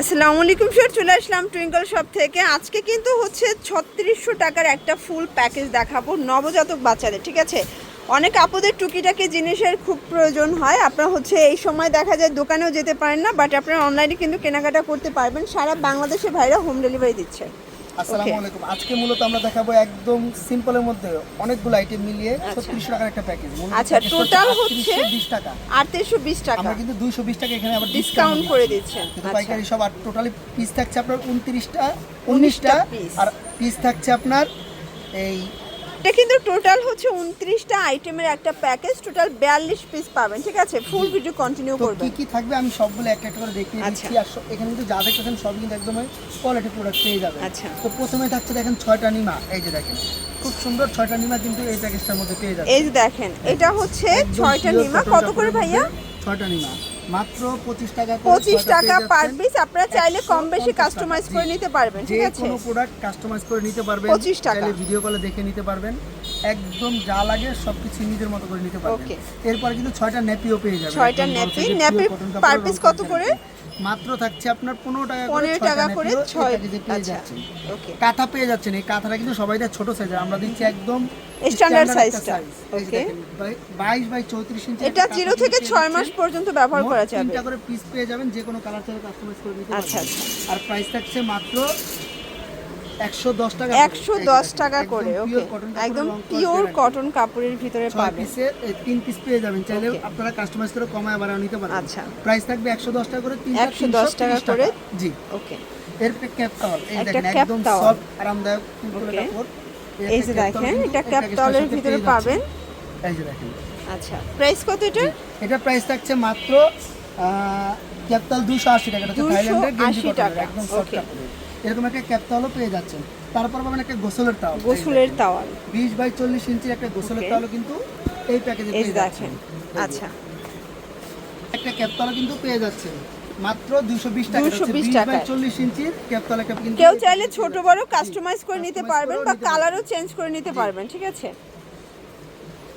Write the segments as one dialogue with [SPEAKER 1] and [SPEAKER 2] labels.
[SPEAKER 1] আসসালামু আলাইকুম স্যার চলে আসলাম টুইঙ্কল শপ থেকে। আজকে কিন্তু হচ্ছে ছত্রিশশো টাকার একটা ফুল প্যাকেজ দেখাবো নবজাতক বাচ্চাদের, ঠিক আছে? অনেক আপদের টুকিটাকি জিনিসের খুব প্রয়োজন হয়। আপনার হচ্ছে এই সময় দেখা যায় দোকানেও যেতে পারেন না বাট আপনারা অনলাইনে কিন্তু কেনাকাটা করতে পারবেন। সারা বাংলাদেশে ভাইরা হোম ডেলিভারি দিচ্ছে।
[SPEAKER 2] আসসালামু আলাইকুম। আজকে মূলত আমরা দেখাবো একদম সিম্পলের মধ্যে অনেকগুলো আইটেম মিলিয়ে ছত্রিশশো টাকার একটা প্যাকেজ
[SPEAKER 1] আচ্ছা, টোটাল হচ্ছে
[SPEAKER 2] বিশ টাকা।
[SPEAKER 1] আটত্রিশশো বিশ টাকা।
[SPEAKER 2] আমরা কিন্তু দুইশো বিশ টাকা এখানে আবার
[SPEAKER 1] ডিসকাউন্ট করে দিচ্ছেন।
[SPEAKER 2] কিন্তু
[SPEAKER 1] আচ্ছা।
[SPEAKER 2] পাইকারি সব আর টোটালি পিস থাকছে আপনার উনত্রিশটা
[SPEAKER 1] 19টা
[SPEAKER 2] উনিশটা আর পিস থাকছে আপনার এই
[SPEAKER 1] এটা কিন্তু টোটাল হচ্ছে উনত্রিশটা আইটেমের একটা প্যাকেজ টোটাল বিয়াল্লিশ পিস পাবেন ঠিক আছে? ফুল ভিডিও কন্টিনিউ
[SPEAKER 2] তো কি কি থাকবে? আমি সবগুলো একটা একটা করে দেখিয়ে
[SPEAKER 1] আচ্ছা।
[SPEAKER 2] দিচ্ছি। আর এখানে কিন্তু যা দেখতেছেন সবই কিন্তু একদম কোয়ালিটি প্রোডাক্ট পেয়ে যাবেন।
[SPEAKER 1] আচ্ছা।
[SPEAKER 2] তো প্রথমে থাকছে দেখেন ছয়টা নিমা। এই যে দেখেন খুব সুন্দর ছয়টা নিমা কিন্তু এই প্যাকেজটার মধ্যে পেয়ে যাবেন
[SPEAKER 1] এই যে দেখেন এটা হচ্ছে ছয়টা নিমা। কত করে ভাইয়া?
[SPEAKER 2] ছয়টা নিমা। মাত্র পঁচিশ টাকা করে
[SPEAKER 1] পঁচিশ
[SPEAKER 2] ছয়টা
[SPEAKER 1] টাকা পার পিস আপনারা চাইলে কম বেশি কাস্টমাইজ করে নিতে পারবেন ঠিক আছে?
[SPEAKER 2] কোনো প্রোডাক্ট কাস্টমাইজ করে নিতে পারবেন।
[SPEAKER 1] 25 টাকা।
[SPEAKER 2] চাইলে ভিডিও কলে দেখে নিতে পারবেন। একদম যা লাগে সবকিছু নিজের মতো করে নিতে পারবেন।
[SPEAKER 1] এরপর
[SPEAKER 2] এরপরে কিন্তু ছয়টা নেপিও পেয়ে যাবেন।
[SPEAKER 1] ছয়টা
[SPEAKER 2] ন্যাপি বড়
[SPEAKER 1] nappy,
[SPEAKER 2] size
[SPEAKER 1] nappy
[SPEAKER 2] pure cotton কাপড়ের
[SPEAKER 1] per
[SPEAKER 2] রং
[SPEAKER 1] piece
[SPEAKER 2] করা
[SPEAKER 1] কত করে?
[SPEAKER 2] মাত্র থাকছে আপনার পনেরো টাকা
[SPEAKER 1] পনেরো টাকা করে ছয়
[SPEAKER 2] পেয়ে
[SPEAKER 1] আচ্ছা
[SPEAKER 2] যাচ্ছেন কাঁথা পেয়ে যাচ্ছেন এই কাঁথাটা কিন্তু সবাই ছোট সাইজের আমরা দিচ্ছি একদম
[SPEAKER 1] স্ট্যান্ডার্ড
[SPEAKER 2] সাইজটা
[SPEAKER 1] ওকে টা।
[SPEAKER 2] size। এই যে
[SPEAKER 1] Okay.
[SPEAKER 2] দেখেন, বাই- বাইশ বাই চৌত্রিশ ইঞ্চি
[SPEAKER 1] এটা জিরো থেকে ছয় মাস পর্যন্ত ব্যবহার করা যাবে
[SPEAKER 2] তিনটা করে পিস পেয়ে যাবেন যে কোনো কালার চাইলে কাস্টমাইজ করে নিতে
[SPEAKER 1] আচ্ছা,
[SPEAKER 2] আর প্রাইস থাকছে মাত্র 110 টাকা
[SPEAKER 1] একশো দশ টাকা করে। ওকে একদম পিওর কটন কাপড়ের ভিতরে পাবেন।
[SPEAKER 2] তিন পিস পেয়ে যাবেন। চাইলে আপনারা কাস্টমাইজ করে কমায় নিতে পারবেন।
[SPEAKER 1] আচ্ছা।
[SPEAKER 2] প্রাইস থাকবে 110 টাকা করে তিনটা
[SPEAKER 1] 110 টাকা করে।
[SPEAKER 2] জি।
[SPEAKER 1] ওকে
[SPEAKER 2] এরপরে ক্যাপ টাওয়াল এই দেখেন একদম। সফট আরামদায়ক. কাপড়।
[SPEAKER 1] এই যে দেখেন এটা ক্যাপটলের ভিতরে পাবেন।
[SPEAKER 2] এই যে দেখেন।
[SPEAKER 1] আচ্ছা প্রাইস কত এটা?
[SPEAKER 2] এটা প্রাইস থাকছে মাত্র ক্যাপটাল দুশো আশি টাকা। এটা হচ্ছে
[SPEAKER 1] 280
[SPEAKER 2] থাইল্যান্ডের গেঞ্জি
[SPEAKER 1] টাকা,
[SPEAKER 2] একদম সফট. কাপড়ের এরকম একটা ক্যাপটালও পেয়ে যাচ্ছেন। তারপর পাবেন একটা গোসলের তাওয়াল
[SPEAKER 1] গোসলের তাওয়াল।
[SPEAKER 2] বিশ বাই চল্লিশ ইঞ্চির একটা গোসলের. তাওয়ালও কিন্তু এই প্যাকেজে পেয়ে যাচ্ছেন।
[SPEAKER 1] আচ্ছা।
[SPEAKER 2] একটা ক্যাপতালও কিন্তু পেয়ে যাচ্ছেন। মাত্র দুশো বিশ টাকা।
[SPEAKER 1] 220
[SPEAKER 2] বিশ বাই চল্লিশ ইঞ্চির ক্যাপতাল একটা কিন্তু
[SPEAKER 1] কেউ চাইলে ছোট বড় কাস্টমাইজ করে নিতে পারবেন বা কালারও চেঞ্জ করে নিতে পারবেন ঠিক আছে?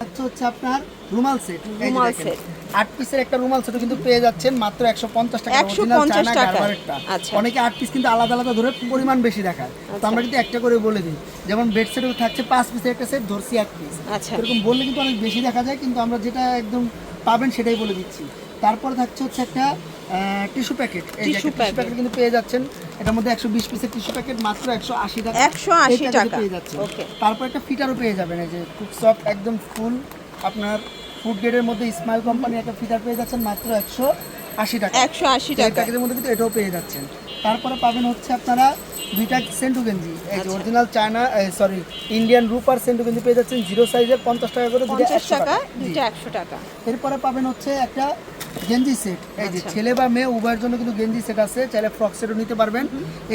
[SPEAKER 2] আচ্ছা হচ্ছে আপনার রুমাল সেট
[SPEAKER 1] রুমাল set।
[SPEAKER 2] আট পিসের একটা রুমাল সেটও কিন্তু পেয়ে যাচ্ছেন মাত্র একশো পঞ্চাশ টাকা
[SPEAKER 1] 150
[SPEAKER 2] original চায়না
[SPEAKER 1] টাকায়।
[SPEAKER 2] গারবারেরটা।
[SPEAKER 1] আচ্ছা।
[SPEAKER 2] অনেকে আট পিস কিন্তু আলাদা আলাদা ধরে পরিমাণ বেশি দেখায় তো
[SPEAKER 1] আচ্ছা।
[SPEAKER 2] আমরা কিন্তু একটা করে বলে দিই যেমন বেড সেটও থাকছে পাঁচ পিসের একটা সেট ধরছি এক পিস
[SPEAKER 1] আচ্ছা।
[SPEAKER 2] এরকম বললে কিন্তু অনেক বেশি দেখা যায় কিন্তু আমরা যেটা একদম পাবেন সেটাই বলে দিচ্ছি তারপর থাকছে হচ্ছে একটা টিস্যু প্যাকেট এই টিস্যু প্যাকেট কিন্তু পেয়ে যাচ্ছেন এটার মধ্যে একশো বিশ পিসের টিস্যু প্যাকেট মাত্র একশো আশি টাকা
[SPEAKER 1] 180
[SPEAKER 2] এই package এ
[SPEAKER 1] টাকা।
[SPEAKER 2] পেয়ে
[SPEAKER 1] Okay.
[SPEAKER 2] তারপর একটা ফিটারও পেয়ে যাবেন এই যে খুব সফট একদম ফুল আপনার ফুড গ্রেডের মধ্যে স্মাইল কোম্পানির একটা ফিটার পেয়ে যাচ্ছেন মাত্র একশো আশি টাকা।
[SPEAKER 1] একশো আশি টাকা।
[SPEAKER 2] প্যাকেটের মধ্যে কিন্তু এটাও পেয়ে যাচ্ছেন। তারপরে পাবেন হচ্ছে আপনারা দুইটা সেন্টু গেঞ্জি। এই যে। অরিজিনাল চায়না সরি ইন্ডিয়ান রুপার সেন্টু গেঞ্জি পেয়ে যাচ্ছেন। জিরো সাইজের পঞ্চাশ টাকা করে দুটা
[SPEAKER 1] পঞ্চাশ টাকা। দুইটা একশো টাকা।
[SPEAKER 2] এরপরে পাবেন হচ্ছে একটা গেঞ্জি সেট। এই যে
[SPEAKER 1] আচ্ছা।
[SPEAKER 2] ছেলে বা মেয়ে উভয়ের জন্য কিন্তু গেঞ্জি সেট আছে। চাইলে ফ্রক সেটও নিতে পারবেন।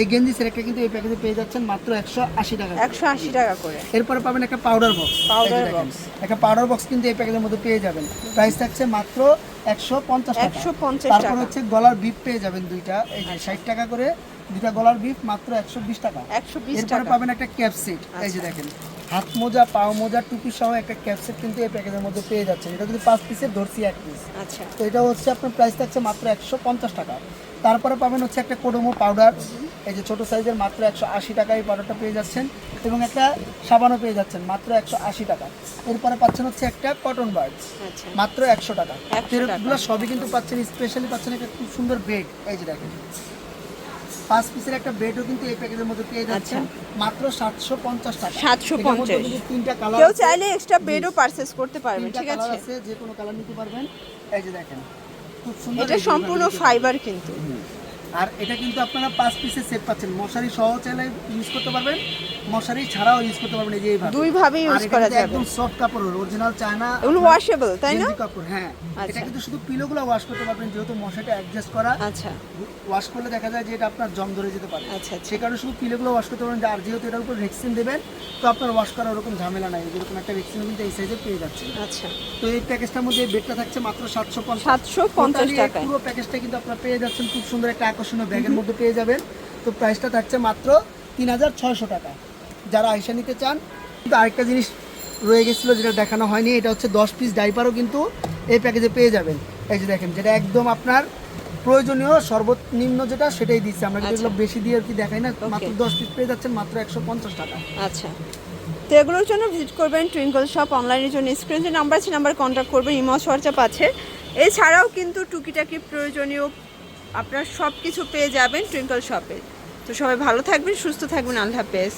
[SPEAKER 2] এই গেঞ্জি সেট একটা কিন্তু এই প্যাকেজে পেয়ে যাচ্ছেন মাত্র একশো আশি টাকা
[SPEAKER 1] একশো আশি টাকা করে।
[SPEAKER 2] এরপরে পাবেন একটা পাউডার বক্স
[SPEAKER 1] Powder box।
[SPEAKER 2] একটা পাউডার বক্স কিন্তু এই প্যাকেজের মধ্যে পেয়ে যাবেন। প্রাইস থাকছে মাত্র একশো পঞ্চাশ একশো
[SPEAKER 1] 150
[SPEAKER 2] তারপর। হচ্ছে গলার বিপ পেয়ে যাবেন দুইটা। এই যে ষাট টাকা করে দুইটা গলার বিপ মাত্র একশো বিশ টাকা।
[SPEAKER 1] 120
[SPEAKER 2] এরপরে
[SPEAKER 1] টাকা।
[SPEAKER 2] পাবেন একটা ক্যাপ সেট এই যে
[SPEAKER 1] আচ্ছা।
[SPEAKER 2] দেখেন হাত মোজা পাও মোজা টুপি সহ একটা ক্যাপসেট কিন্তু এই প্যাকেজের মধ্যে পেয়ে যাচ্ছেন। এটা যদি পাঁচ পিসের ধরছি এক পিস
[SPEAKER 1] আচ্ছা।
[SPEAKER 2] তো এটা হচ্ছে আপনার প্রাইস থাকছে মাত্র একশো পঞ্চাশ টাকা। তারপরে পাবেন হচ্ছে একটা কোডোমো পাউডার এই যে ছোটো সাইজের মাত্র একশো আশি টাকা এই পাউডারটা পেয়ে যাচ্ছেন এবং একটা সাবানও পেয়ে যাচ্ছেন মাত্র একশো আশি টাকা। এরপরে পাচ্ছেন হচ্ছে একটা কটন বার্ড
[SPEAKER 1] আচ্ছা।
[SPEAKER 2] মাত্র একশো টাকা।
[SPEAKER 1] 100 টাকা।
[SPEAKER 2] এগুলো সবই কিন্তু পাচ্ছেন স্পেশালি পাচ্ছেন একটা খুব সুন্দর বেড এই যে দেখেন। পাঁচ পিসের একটা বেডও কিন্তু এই প্যাকেজের মধ্যে পেয়ে যাচ্ছেন। মাত্র সাতশো পঞ্চাশ টাকা।
[SPEAKER 1] 750
[SPEAKER 2] এটার তিনটা কালার
[SPEAKER 1] কেউ চাইলে এক্সট্রা বেডও পারচেস করতে পারবেন ঠিক আছে?
[SPEAKER 2] আছে যে কোনো কালার নিতে পারবেন। এই যে দেখেন খুব সুন্দর
[SPEAKER 1] এটা সম্পূর্ণ ফাইবার কিন্তু।
[SPEAKER 2] আর এটা কিন্তু আপনারা পাঁচ পিসের সেট পাচ্ছেন। মশারি সহ চাইলে ইউজ করতে পারবেন মশারি ছাড়াও ইউজ করতে পারবেন এই যে এইভাবে।
[SPEAKER 1] দুই ভাবে ইউজ করা যাবে।
[SPEAKER 2] একদম সফট কাপড় অরিজিনাল চায়না
[SPEAKER 1] এগুলো ওয়াশেবল তাই না?
[SPEAKER 2] কাপড় হ্যাঁ।
[SPEAKER 1] আচ্ছা।
[SPEAKER 2] এটা কিন্তু শুধু পিলোগুলো ওয়াশ করতে পারবেন যেহেতু মশাটা অ্যাডজাস্ট করা।
[SPEAKER 1] আচ্ছা।
[SPEAKER 2] ওয়াশ করলে দেখা যায় যে এটা আপনার জং ধরে যেতে পারে।
[SPEAKER 1] আচ্ছা আচ্ছা।
[SPEAKER 2] সে কারণে শুধু পিলোগুলো ওয়াশ করতে পারবেন আর যেহেতু এটার উপর ভ্যাকসিন দেবেন তো আপনার ওয়াশ করার ওরকম ঝামেলা নাই। যেরকম একটা ভ্যাকসিন কিন্তু এই সাইজে পেয়ে যাচ্ছে
[SPEAKER 1] আচ্ছা।
[SPEAKER 2] তো এই প্যাকেজটার মধ্যে বেডটা থাকছে মাত্র সাতশো পঞ্চাশ।
[SPEAKER 1] সাতশো পঞ্চাশ টাকায়।
[SPEAKER 2] পুরো প্যাকেজটা কিন্তু আপনারা পেয়ে যাচ্ছেন। খুব সুন্দর একটা আকর্ষণীয় ব্যাগের মধ্যে পেয়ে যাবেন। তো প্রাইসটা থাকছে মাত্র তিন হাজার ছয়শো টাকা। যারা আইসা নিতে চান কিন্তু আরেকটা জিনিস রয়ে গেছিল যেটা দেখানো হয়নি এটা হচ্ছে দশ পিস ডাইপারও কিন্তু এই প্যাকেজে পেয়ে যাবেন। এই যে দেখেন যেটা একদম আপনার প্রয়োজনীয় সর্বনিম্ন যেটা সেটাই দিচ্ছে। আমরা কিন্তু
[SPEAKER 1] আচ্ছা।
[SPEAKER 2] বেশি দিয়ে আর কি দেখাই না মাত্র দশ পিস পেয়ে যাচ্ছেন মাত্র একশো পঞ্চাশ টাকা।
[SPEAKER 1] আচ্ছা। তো এগুলোর জন্য ভিজিট করবেন টুইঙ্কল শপ অনলাইনের জন্য। স্ক্রিন যে নাম্বার আছে নাম্বার কন্ট্যাক্ট করবেন। ইমো হোয়াটসঅ্যাপ আছে। এছাড়াও কিন্তু টুকিটাকি প্রয়োজনীয় আপনার সব কিছু পেয়ে যাবেন টুইঙ্কল শপে তো সবাই ভালো থাকবেন, সুস্থ থাকবেন, আল্লাহ হাফেজ।